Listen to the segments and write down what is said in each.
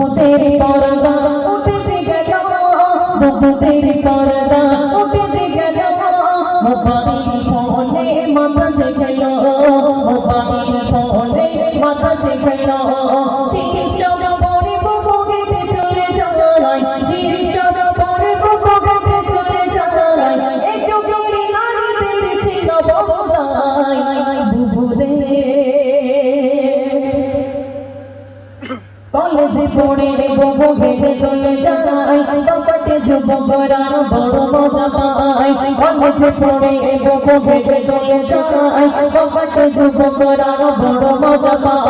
বুকুতের পর্দা উঠেছে গেল বুকুতের পর্দা উঠেছে গেল মোবাইল ফোনে মাথা জেগেল মোবাইল ফোনে মাথা জেগেল চিকিৎসক বউ ঘেটে চলে যায় কপটে যুবকরা বড় মজা পায় কলেজে পড়ে বউ ঘেটে চলে যায় কপটে যুবকরা বড় মজা পায়।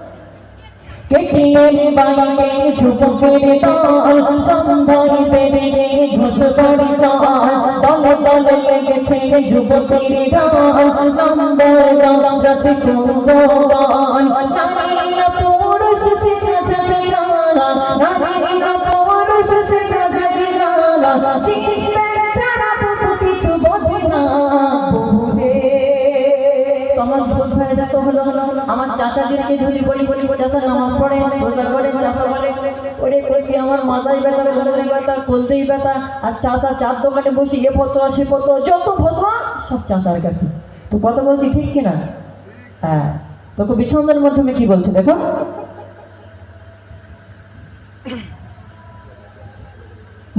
কেটিয়ে বাইরে ঝুঁকের দল সন্ধ্যায় বেরিয়ে ঘুষ করে চল। দলে দলে লেগেছে যুবকের দল, নাম্বার দৌলত করব নারীরা পুরুষ শিখা যায় নারীরা পুরুষ শিখা যায় চাচাদেরকে যদি বলি বলি চাচা নামাজ পড়ে, রোজা করে চাচা বলে, ওরে কষি আমার মাথায় ব্যথা কোমরে ব্যথা কোলতেই ব্যথা, আর চাচা চার দোকানে বসে এ ফতোয়া, সে ফতোয়া, যত ফতোয়া, সব চাচার কাছে। তো কথা বলছি ঠিক কিনা? হ্যাঁ। তো কবি মাধ্যমে কি বলছে, দেখো।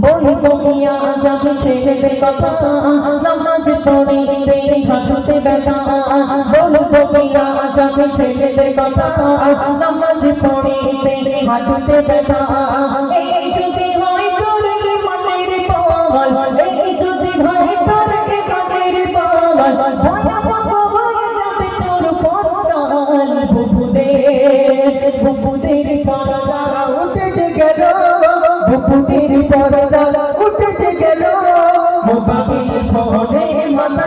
বলব মিয়া যাবে ছেলেদের কথা নামাজ পড়ে রে হাঁটুতে ব্যথা। এই যদি হয় তোর মনের পাগল এই যদি হয় তোর মনের পাগল পর্দা উঠেছে গেল মোবাইল ফোনে মাথা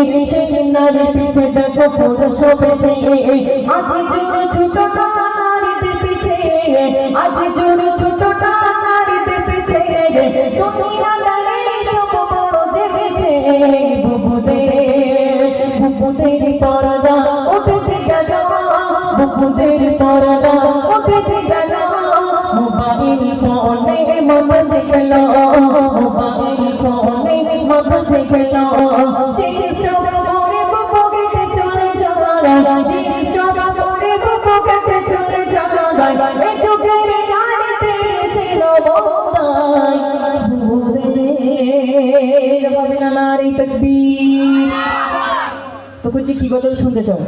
সেই নারীর পিছে দেখো পুরুষ বেশি আজ জুড়ে ছোটটা নারীদের পিছে আজ জুড়ে ছোটটা নারীদের পিছে দুনিয়া দাঁড়িয়ে সব বড় জেগেছে বুবুদের বুবুদের পর্দা উঠেছে গেল বুকুদের পর্দা উঠেছে গেল মোবাইল ফোনে মাথা জেগেল মোবাইল ফোনে জেগেল নারী তকবীর। তো কুচি কি বলে শুনতে চাও?